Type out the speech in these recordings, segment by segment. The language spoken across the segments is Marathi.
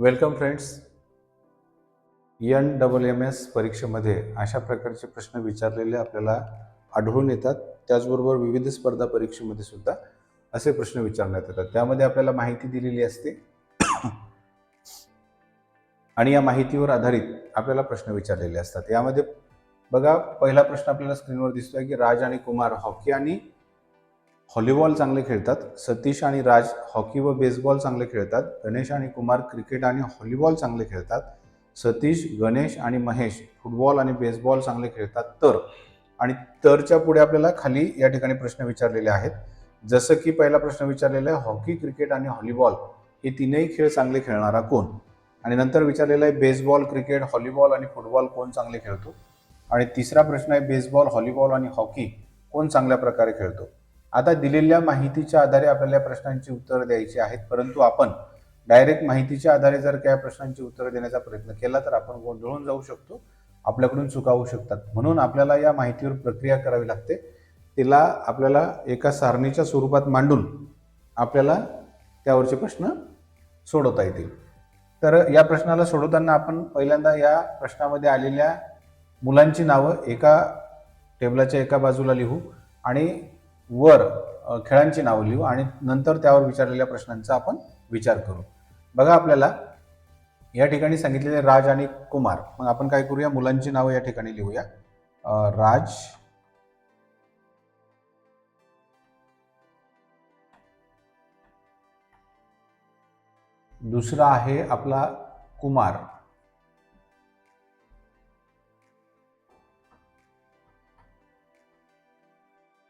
Welcome friends. N double M S परीक्षेमध्ये अशा प्रकारचे प्रश्न विचारलेले आपल्याला आढळून येतात. त्याचबरोबर विविध स्पर्धा परीक्षेमध्ये सुद्धा असे प्रश्न विचारण्यात येतात. त्यामध्ये आपल्याला माहिती दिलेली असते. आणि या माहितीवर आधारित आपल्याला प्रश्न विचारलेले असतात. यामध्ये बघा पहिला प्रश्न आपल्याला स्क्रीनवर दिसतोय की राज आणि कुमार हॉकी आणि हॉलीबॉल चांगले खेळतात सतीश आणि राज हॉकी व बेसबॉल चांगले खेळतात गणेश आणि कुमार क्रिकेट आणि हॉलीबॉल चांगले खेळतात सतीश गणेश आणि महेश फुटबॉल आणि बेसबॉल चांगले खेळतात. तर आणि तरच्या पुढे आपल्याला खाली या ठिकाणी प्रश्न विचारलेले आहेत. जसं की पहिला प्रश्न विचारलेला आहे हॉकी क्रिकेट आणि हॉलीबॉल हे तीनही खेळ चांगले खेळणारा कोण? आणि नंतर विचारलेला आहे बेसबॉल क्रिकेट हॉलीबॉल आणि फुटबॉल कोण चांगले खेळतो? आणि तिसरा प्रश्न आहे बेसबॉल हॉलीबॉल आणि हॉकी कोण चांगल्या प्रकारे खेळतो? आता दिलेल्या माहितीच्या आधारे आपल्याला या प्रश्नांची उत्तरं द्यायची आहेत परंतु आपण डायरेक्ट माहितीच्या आधारे जर त्या प्रश्नांची उत्तरं देण्याचा प्रयत्न केला तर आपण गोंधळून जाऊ शकतो. आपल्याकडून चुका होऊ शकतात. म्हणून आपल्याला या माहितीवर प्रक्रिया करावी लागते. तिला आपल्याला एका सारणीच्या स्वरूपात मांडून आपल्याला त्यावरचे प्रश्न सोडवता येतील. तर या प्रश्नाला सोडवताना आपण पहिल्यांदा या प्रश्नामध्ये आलेल्या मुलांची नावं एका टेबलाच्या एका बाजूला लिहू आणि वर खेळांची नावं लिहू आणि नंतर त्यावर विचारलेल्या प्रश्नांचा आपण विचार करू. बघा आपल्याला या ठिकाणी सांगितलेले राज आणि कुमार. मग आपण काय करूया? मुलांची नावं या ठिकाणी लिहूया. राज दुसरा आहे आपला कुमार.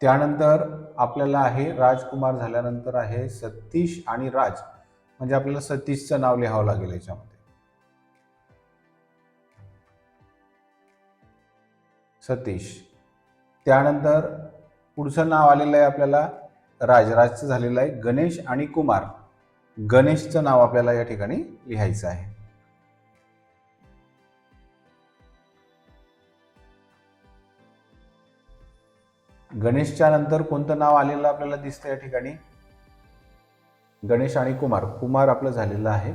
त्यानंतर आपल्याला आहे राजकुमार झाल्यानंतर आहे सतीश आणि राज. म्हणजे आपल्याला सतीशचं नाव लिहावं लागेल याच्यामध्ये. सतीश. त्यानंतर पुढचं नाव आलेलं आहे आपल्याला राज. राजचं झालेलं आहे गणेश आणि कुमार. गणेशचं नाव आपल्याला या ठिकाणी लिहायचं आहे. गणेशच्या नंतर कोणतं नाव आलेलं आपल्याला दिसतं या ठिकाणी? गणेश आणि कुमार. कुमार आपलं झालेलं आहे.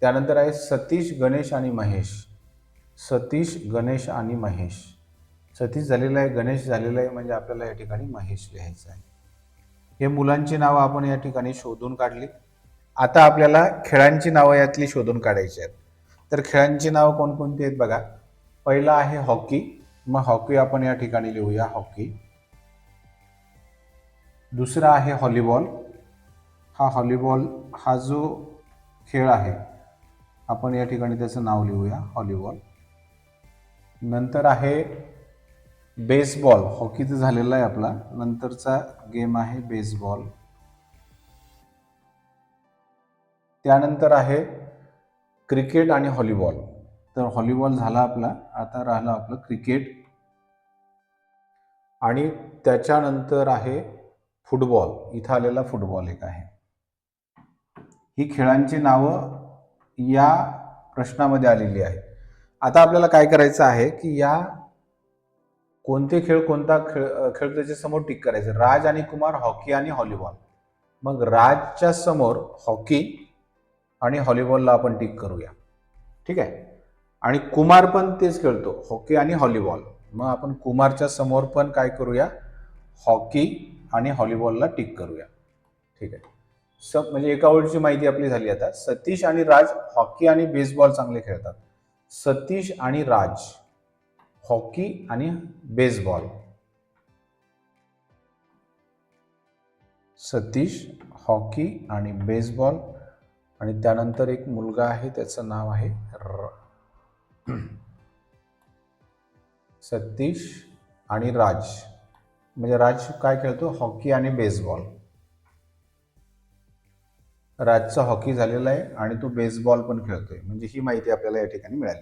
त्यानंतर आहे सतीश गणेश आणि महेश. सतीश गणेश आणि महेश. सतीश झालेलं आहे गणेश झालेला आहे म्हणजे आपल्याला या ठिकाणी महेश लिहायचं आहे. हे मुलांची नावं आपण या ठिकाणी शोधून काढली. आता आपल्याला खेळांची नावं यातली शोधून काढायची आहेत. तर खेळांची नावं कोणकोणती आहेत बघा. पहिला आहे हॉकी. मग हॉकी आपण या ठिकाणी लिहूया हॉकी. दुसरा आहे हॉलीबॉल. हा हॉलीबॉल हा जो खेळ आहे आपण या ठिकाणी त्याचं नाव लिहूया हॉलीबॉल. नंतर आहे बेसबॉल. हॉकीचं झालेला आहे आपला. नंतरचा गेम आहे बेसबॉल. त्यानंतर आहे क्रिकेट आणि हॉलीबॉल. तर हॉलीबॉल झाला आपला. आता राहिलं आपलं क्रिकेट. आणि त्याच्यानंतर आहे फुटबॉल इथं आलेला फुटबॉल एक आहे. ही खेळांची नावं या प्रश्नामध्ये आलेली आहेत. आता आपल्याला काय करायचं आहे की या कोणते खेळ कोणता खेळ खेळ त्याच्यासमोर टिक करायचं. राज आणि कुमार हॉकी आणि हॉलीबॉल. मग राजच्या समोर हॉकी आणि व्हॉलीबॉलला आपण टिक करूया. ठीक आहे? आणि कुमार पण तेच खेळतो हॉकी आणि हॉलीबॉल. मग आपण कुमारच्या समोर पण काय करूया? हॉकी आणि हॉलीबॉलला टिक करूया. ठीक आहे. सब म्हणजे एका ओळीची माहिती आपली झाली आता. सतीश आणि राज हॉकी आणि बेसबॉल चांगले खेळतात. सतीश आणि राज हॉकी आणि बेसबॉल. सतीश हॉकी आणि बेसबॉल आणि त्यानंतर एक मुलगा आहे त्याचं नाव आहे र- सतीश आणि राज. म्हणजे राज काय खेळतो? हॉकी आणि बेसबॉल. राजचा हॉकी झालेला आहे आणि तो बेसबॉल पण खेळतोय. म्हणजे ही माहिती आपल्याला या ठिकाणी मिळाली.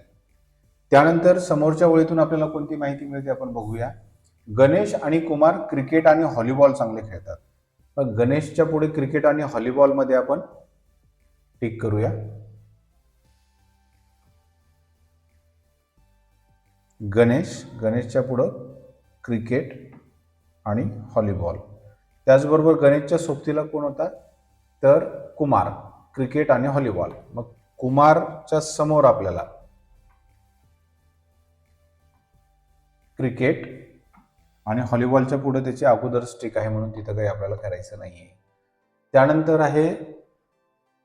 त्यानंतर समोरच्या ओळीतून आपल्याला कोणती माहिती मिळते आपण बघूया. गणेश आणि कुमार क्रिकेट आणि हॉलीबॉल चांगले खेळतात. पण गणेशच्या पुढे क्रिकेट आणि हॉलीबॉलमध्ये आपण टिक करूया. गणेश गणेशच्या पुढं क्रिकेट आणि हॉलीबॉल त्याचबरोबर गणेशच्या सोबतीला कोण होता? तर कुमार क्रिकेट आणि व्हॉलीबॉल मग कुमारच्या समोर आपल्याला क्रिकेट आणि व्हॉलीबॉलच्या पुढे त्याची अगोदर स्टिक आहे म्हणून तिथं काही आपल्याला करायचं नाही आहे त्यानंतर आहे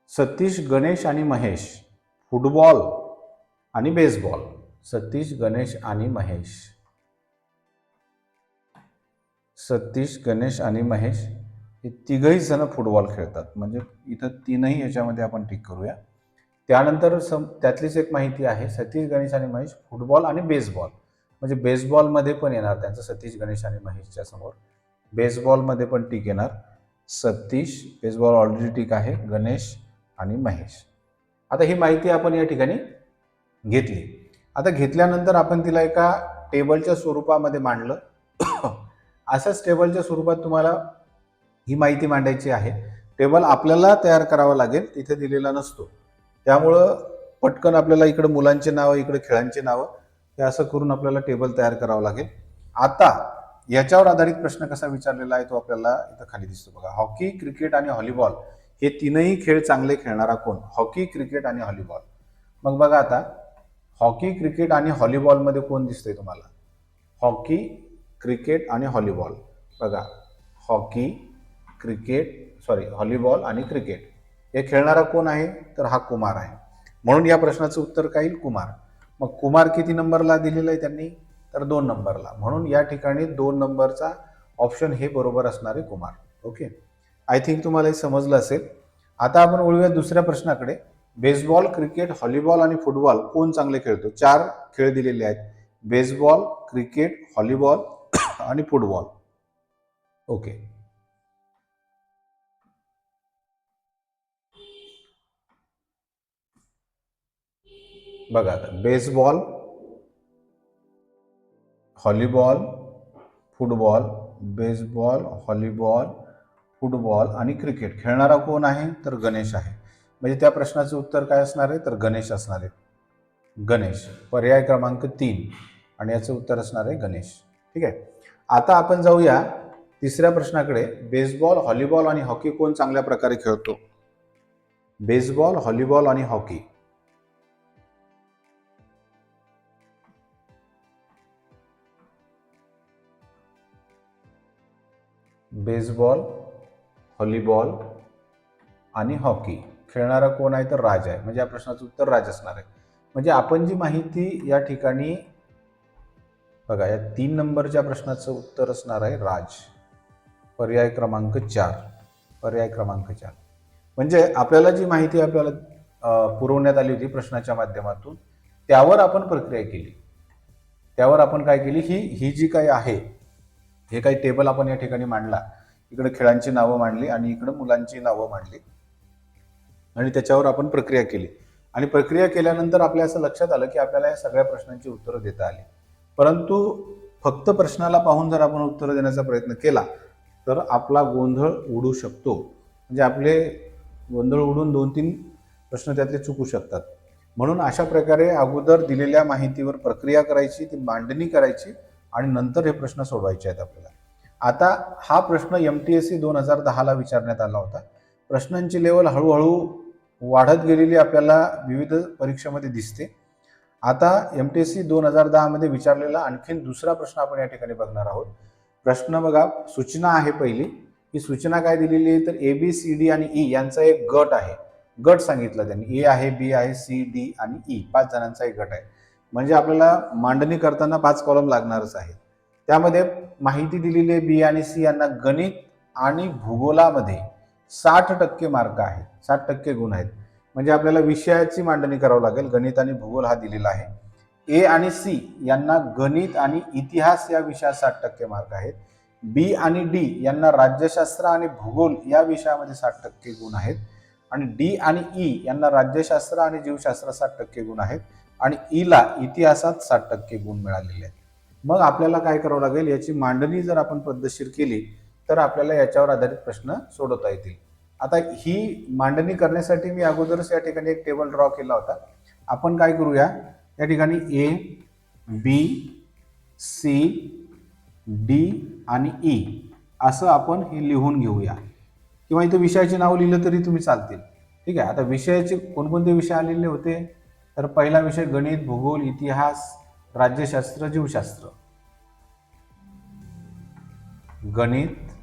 सतीश गणेश आणि महेश. फुटबॉल आणि बेसबॉल. सतीश गणेश आणि महेश. सतीश गणेश आणि महेश हे तिघही जण फुटबॉल खेळतात. म्हणजे इथं तीनही याच्यामध्ये आपण टिक करूया. त्यानंतर सम त्यातलीच एक माहिती आहे सतीश गणेश आणि महेश फुटबॉल आणि बेसबॉल म्हणजे बेसबॉलमध्ये पण येणार त्यांचं सतीश गणेश आणि महेशच्या समोर. बेसबॉलमध्ये पण टिक येणार. सतीश बेसबॉल ऑलरेडी टिक आहे गणेश आणि महेश. आता ही माहिती आपण या ठिकाणी घेतली. आता घेतल्यानंतर आपण तिला एका टेबलच्या स्वरूपामध्ये मांडलं. अशाच टेबलच्या स्वरूपात तुम्हाला ही माहिती मांडायची आहे. टेबल आपल्याला तयार करावा लागेल तिथे दिलेला नसतो. त्यामुळं पटकन आपल्याला इकडे मुलांचे नावं इकडे खेळांची नावं हे असं करून आपल्याला टेबल तयार करावं लागेल. आता याच्यावर आधारित प्रश्न कसा विचारलेला आहे तो आपल्याला इथं खाली दिसतो बघा. हॉकी क्रिकेट आणि व्हॉलीबॉल हे तीनही खेळ चांगले खेळणारा कोण? हॉकी क्रिकेट आणि व्हॉलीबॉल मग बघा आता हॉकी क्रिकेट आणि व्हॉलीबॉलमध्ये कोण दिसतंय तुम्हाला? हॉकी क्रिकेट आणि हॉलीबॉल. बघा हॉकी क्रिकेट सॉरी हॉलीबॉल आणि क्रिकेट. हे खेळणारा कोण आहे? तर हा कुमार आहे. म्हणून या प्रश्नाचं उत्तर काय येईल? कुमार. मग कुमार किती नंबरला दिलेलं आहे त्यांनी? तर दोन नंबरला. म्हणून या ठिकाणी दोन नंबरचा ऑप्शन हे बरोबर असणार आहे कुमार. ओके? आय थिंक तुम्हाला हे समजलं असेल. आता आपण वळूया दुसऱ्या प्रश्नाकडे. बेसबॉल क्रिकेट हॉलीबॉल आणि फुटबॉल कोण चांगले खेळतो? चार खेळ दिलेले आहेत. बेसबॉल क्रिकेट हॉलीबॉल आणि फुटबॉल. ओके. बघा आता baseball volleyball football baseball volleyball football आणि क्रिकेट. खेळणारा कोण आहे? तर गणेश आहे. म्हणजे त्या प्रश्नाचं उत्तर काय असणार आहे? तर गणेश असणार आहे. गणेश. पर्याय क्रमांक तीन. आणि याचं उत्तर असणार आहे गणेश. ठीक आहे? आता आपण जाऊया तिसऱ्या प्रश्नाकडे. बेसबॉल व्हॉलीबॉल आणि हॉकी कोण चांगल्या प्रकारे खेळतो? बेसबॉल हॉलीबॉल आणि हॉकी. बेसबॉल व्हॉलीबॉल आणि हॉकी. खेळणारा कोण आहे? तर राज आहे. म्हणजे या प्रश्नाचं उत्तर राज असणार आहे. म्हणजे आपण जी माहिती या ठिकाणी बघा या तीन नंबरच्या प्रश्नाचं उत्तर असणार आहे राज. पर्याय क्रमांक चार. पर्याय क्रमांक चार. म्हणजे आपल्याला जी माहिती आपल्याला पुरवण्यात आली होती प्रश्नाच्या माध्यमातून त्यावर आपण प्रक्रिया केली. त्यावर आपण काय केली? ही ही जी काही आहे हे काही टेबल आपण या ठिकाणी मांडला. इकडे खेळांची नावं मांडली आणि इकडे मुलांची नावं मांडली. आणि त्याच्यावर आपण प्रक्रिया केली. आणि प्रक्रिया केल्यानंतर आपल्या असं लक्षात आलं की आपल्याला या सगळ्या प्रश्नांची उत्तरं देता आली. परंतु फक्त प्रश्नाला पाहून जर आपण उत्तर देण्याचा प्रयत्न केला तर आपला गोंधळ उडू शकतो. म्हणजे आपले गोंधळ उडून दोन तीन प्रश्न त्यातले चुकू शकतात. म्हणून अशा प्रकारे अगोदर दिलेल्या माहितीवर प्रक्रिया करायची ती मांडणी करायची आणि नंतर हे प्रश्न सोडवायचे आहेत आपल्याला. आता हा प्रश्न एम टी एस सी दोन हजार दहाला विचारण्यात आला होता. प्रश्नांची लेवल हळूहळू वाढत गेलेली आपल्याला विविध परीक्षेमध्ये दिसते. आता एम टी सी दोन हजार दहामध्ये विचारलेला आणखीन दुसरा प्रश्न आपण या ठिकाणी बघणार आहोत. प्रश्न बघा सूचना आहे पहिली. ही सूचना काय दिलेली आहे? तर ए बी सी डी आणि ई यांचा एक गट आहे. गट सांगितला त्यांनी. ए आहे बी आहे सी डी आणि ई पाच जणांचा एक गट आहे. म्हणजे आपल्याला मांडणी करताना पाच कॉलम लागणारच आहे त्यामध्ये माहिती दिलेली आहे बी आणि सी यांना गणित आणि भूगोलामध्ये साठ टक्के मार्क आहेत. साठ टक्के गुण आहेत. म्हणजे आपल्याला विषयाची मांडणी करावं लागेल. गणित आणि भूगोल हा दिलेला आहे. ए आणि सी यांना गणित आणि इतिहास या विषयात साठ टक्के मार्क आहेत. बी आणि डी यांना राज्यशास्त्र आणि भूगोल या विषयामध्ये साठ टक्के गुण आहेत. आणि डी आणि ई यांना राज्यशास्त्र आणि जीवशास्त्र साठ टक्के गुण आहेत. आणि ईला इतिहासात साठ टक्के गुण मिळालेले आहेत. मग आपल्याला काय करावं लागेल? याची मांडणी जर आपण पद्धतशीर केली तर आपल्याला याच्यावर आधारित प्रश्न सोडवता येतील. आता ही मांडणी करण्यासाठी मी अगोदरच या ठिकाणी एक टेबल ड्रॉ केला होता. आपण काय करूया? या ठिकाणी ए बी सी डी आणि ई असं आपण हे लिहून घेऊया. किंवा इथं विषयाचे नाव लिहिलं तरी तुम्ही चालतील. ठीक आहे? आता विषयाचे कोणकोणते विषय आलेले होते? तर पहिला विषय गणित भूगोल इतिहास राज्यशास्त्र जीवशास्त्र. गणित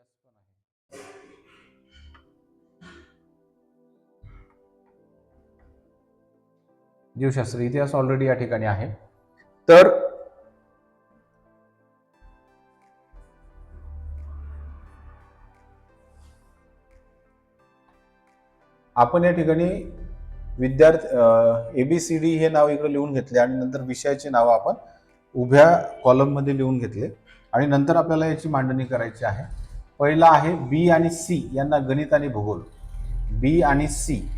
आणि पण आहे. जीवशास्त्र इतिहास ऑलरेडी या ठिकाणी आहे. तर आपण या ठिकाणी विद्यार्थी एबीसीडी हे नाव इकडे लिहून घेतले आणि नंतर विषयाची नावं आपण उभ्या कॉलममध्ये लिहून घेतले. आणि नंतर आपल्याला याची मांडणी करायची आहे. पहिला आहे बी आणि सी यांना गणित आणि भूगोल. बी आणि सी.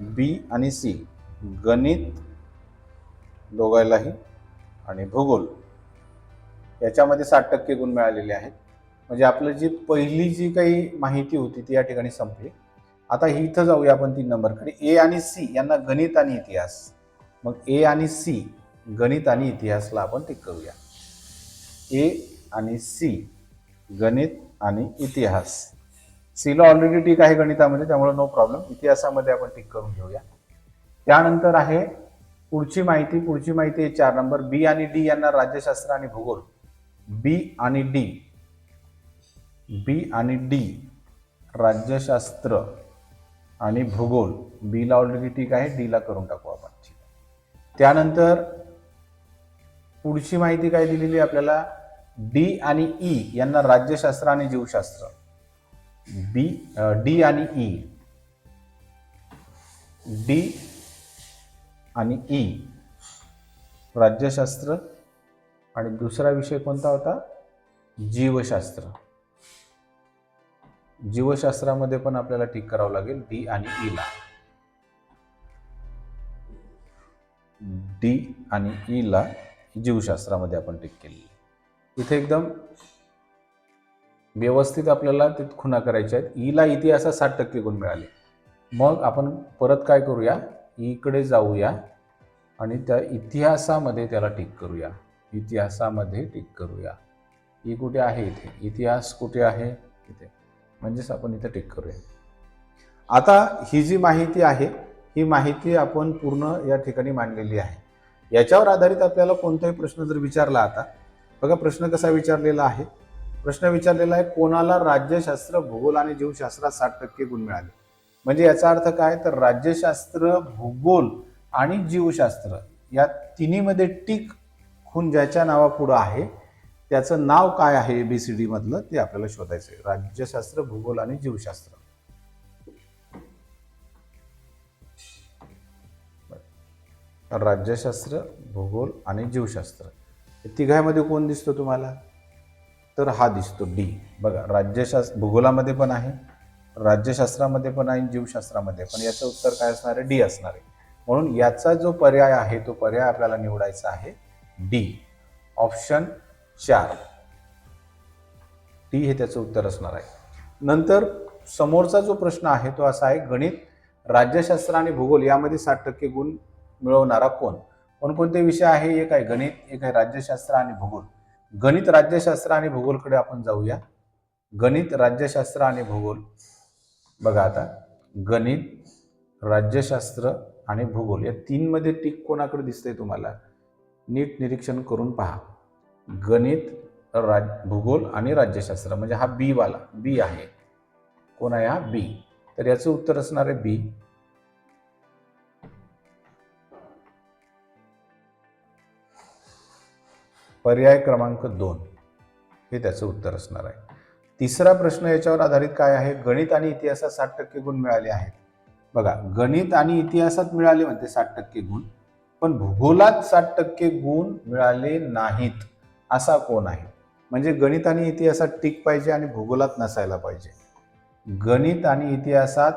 बी आणि सी. गणित दोघायलाही आणि भूगोल. याच्यामध्ये साठ टक्के गुण मिळालेले आहेत. म्हणजे आपलं जी पहिली जी काही माहिती होती ती या ठिकाणी संपली. आता ही इथं जाऊया आपण तीन नंबरकडे ए आणि सी यांना गणित आणि इतिहास. मग ए आणि सी गणित आणि इतिहासला आपण टिक करूया. ए आणि सी. गणित आणि इतिहास. सीला ऑलरेडी टिक आहे गणितामध्ये त्यामुळे नो प्रॉब्लेम इतिहासामध्ये आपण टिक करून घेऊया. त्यानंतर आहे पुढची माहिती. पुढची माहिती आहे चार नंबर. बी आणि डी यांना राज्यशास्त्र आणि भूगोल. बी आणि डी बी आणि डी राज्यशास्त्र आणि भूगोल. बीला ऑलरेडी ठीक आहे. डीला करून टाकू आपण. त्यानंतर पुढची माहिती काय दिलेली आहे आपल्याला? डी आणि ई यांना राज्यशास्त्र आणि जीवशास्त्र. बी डी आणि ई. डी आणि ई. राज्यशास्त्र आणि दुसरा विषय कोणता होता? जीवशास्त्र. जीवशास्त्रामध्ये पण आपल्याला टिक करावं लागेल डी आणि ई ला. डी आणि ई ला जीवशास्त्रामध्ये आपण टिक केली इथे एकदम व्यवस्थित आपल्याला ते खुणा करायच्या आहेत. ईला इतिहासात साठ टक्के गुण मिळाले. मग आपण परत काय करूया? इकडे जाऊया आणि त्या इतिहासामध्ये त्याला टिक करूया. इतिहासामध्ये टिक करूया. ई कुठे आहे इथे? इतिहास कुठे आहे? इथे. म्हणजेच आपण इथे टिक करूया. आता ही जी माहिती आहे ही माहिती आपण पूर्ण या ठिकाणी मांडलेली आहे. याच्यावर आधारित आपल्याला कोणताही प्रश्न जर विचारला आता बघा प्रश्न कसा विचारलेला आहे. प्रश्न विचारलेला आहे कोणाला राज्यशास्त्र भूगोल आणि जीवशास्त्रात साठ टक्के गुण मिळाले? म्हणजे याचा अर्थ काय? तर राज्यशास्त्र भूगोल आणि जीवशास्त्र या तिन्हीमध्ये टिक खून ज्याच्या नावापुढं आहे त्याचं नाव काय आहे एबीसीडी मधलं ते आपल्याला शोधायचं आहे राज्यशास्त्र भूगोल आणि जीवशास्त्र. राज्यशास्त्र भूगोल आणि जीवशास्त्र. या कोण दिसतो तुम्हाला? तर हा दिसतो डी. बघा राज्यशास्त्र भूगोलामध्ये पण आहे राज्यशास्त्रामध्ये पण आहे जीवशास्त्रामध्ये पण. याचं उत्तर काय असणार आहे? डी असणार आहे. म्हणून याचा जो पर्याय आहे तो पर्याय आपल्याला निवडायचा आहे डी. ऑप्शन चार. डी हे त्याचं उत्तर असणार आहे. नंतर समोरचा जो प्रश्न आहे तो असा आहे गणित राज्यशास्त्र आणि भूगोल यामध्ये साठ टक्के गुण मिळवणारा कोण? कोणकोणते विषय आहे? एक आहे गणित एक आहे राज्यशास्त्र आणि भूगोल. गणित राज्यशास्त्र आणि भूगोलकडे आपण जाऊया. गणित राज्यशास्त्र आणि भूगोल. बघा आता. गणित राज्यशास्त्र आणि भूगोल या तीनमध्ये टीक कोणाकडे दिसतंय तुम्हाला? नीट निरीक्षण करून पहा. गणित राज भूगोल आणि राज्यशास्त्र. म्हणजे हा बी वाला बी आहे. कोण आहे हा? बी तर याचं उत्तर असणार आहे बी पर्याय क्रमांक दोन. हे त्याचं उत्तर असणार आहे. तिसरा प्रश्न याच्यावर आधारित काय आहे? गणित आणि इतिहासात साठ टक्के गुण मिळाले आहेत. बघा गणित आणि इतिहासात मिळाले म्हणते साठ टक्के गुण पण भूगोलात साठ टक्के गुण मिळाले नाहीत असा कोण आहे? म्हणजे गणित आणि इतिहासात टिक पाहिजे आणि भूगोलात नसायला पाहिजे. गणित आणि इतिहासात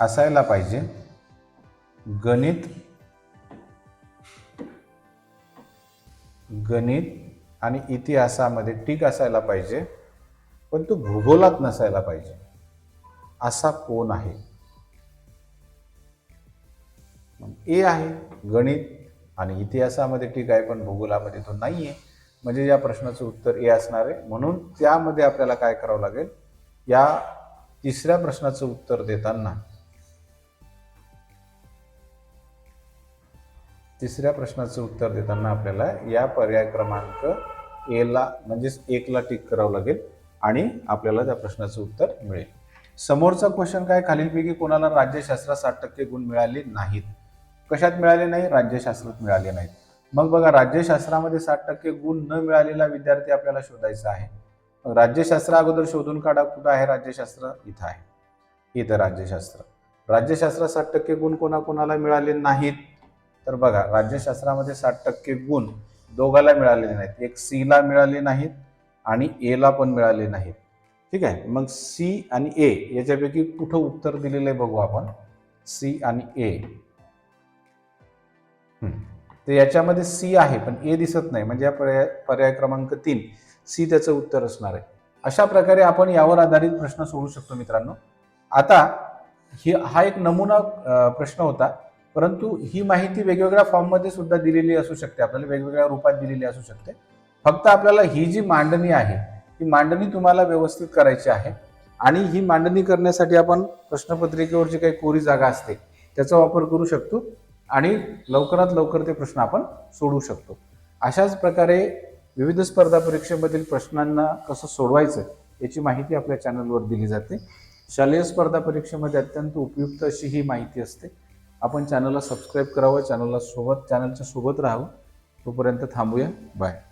असायला पाहिजे. गणित गणित आणि इतिहासामध्ये टीक असायला पाहिजे पण तो भूगोलात नसायला पाहिजे. असा कोण आहे? ए आहे गणित आणि इतिहासामध्ये ठीक आहे पण भूगोलामध्ये तो नाही आहे म्हणजे या प्रश्नाचं उत्तर ए असणार आहे. म्हणून त्यामध्ये आपल्याला काय करावं लागेल? या तिसऱ्या प्रश्नाचं उत्तर देताना तिसऱ्या प्रश्नाचं उत्तर देताना आपल्याला या पर्याय क्रमांक एला म्हणजेच एकला टिक करावं लागेल आणि आपल्याला त्या प्रश्नाचं उत्तर मिळेल. समोरचा क्वेश्चन काय? खालीलपैकी कोणाला राज्यशास्त्रात साठ टक्के गुण मिळाले नाहीत? कशात मिळाले नाही? राज्यशास्त्रात मिळाले नाहीत. मग बघा राज्यशास्त्रामध्ये साठ टक्के गुण न मिळालेला विद्यार्थी आपल्याला शोधायचा आहे. मग राज्यशास्त्र अगोदर शोधून काढा कुठं आहे राज्यशास्त्र? इथं आहे. इथं राज्यशास्त्र. राज्यशास्त्रात साठ टक्के गुण कोणाकोणाला मिळाले नाहीत? तर बघा राज्यशास्त्रामध्ये साठ टक्के गुण दोघाला मिळालेले नाहीत. एक सी ला मिळाले नाहीत आणि एला पण मिळाले नाहीत. ठीक आहे? मग सी आणि ए याच्यापैकी कुठं उत्तर दिलेलं आहे बघू आपण. सी आणि ए तर याच्यामध्ये सी आहे पण ए दिसत नाही. म्हणजे या पर्याय पर्याय क्रमांक तीन. सी त्याचं उत्तर असणार आहे. अशा प्रकारे आपण यावर आधारित प्रश्न सोडू शकतो मित्रांनो. आता ही हा एक नमुना प्रश्न होता. परंतु ही माहिती वेगवेगळ्या फॉर्ममध्ये सुद्धा दिलेली असू शकते. आपल्याला वेगवेगळ्या रूपात दिलेली असू शकते. फक्त आपल्याला ही जी मांडणी आहे ही मांडणी तुम्हाला व्यवस्थित करायची आहे. आणि ही मांडणी करण्यासाठी आपण प्रश्नपत्रिकेवर जी काही कोरी जागा असते त्याचा वापर करू शकतो आणि लवकरात लवकर ते प्रश्न आपण सोडवू शकतो. अशाच प्रकारे विविध स्पर्धा परीक्षेमधील प्रश्नांना कसं सोडवायचं याची माहिती आपल्या चॅनलवर दिली जाते. शालेय स्पर्धा परीक्षेमध्ये अत्यंत उपयुक्त अशी ही माहिती असते. आपण चॅनलला सबस्क्राईब करावं चॅनलला सोबत चॅनलच्या सोबत राहावं. तोपर्यंत थांबूया. बाय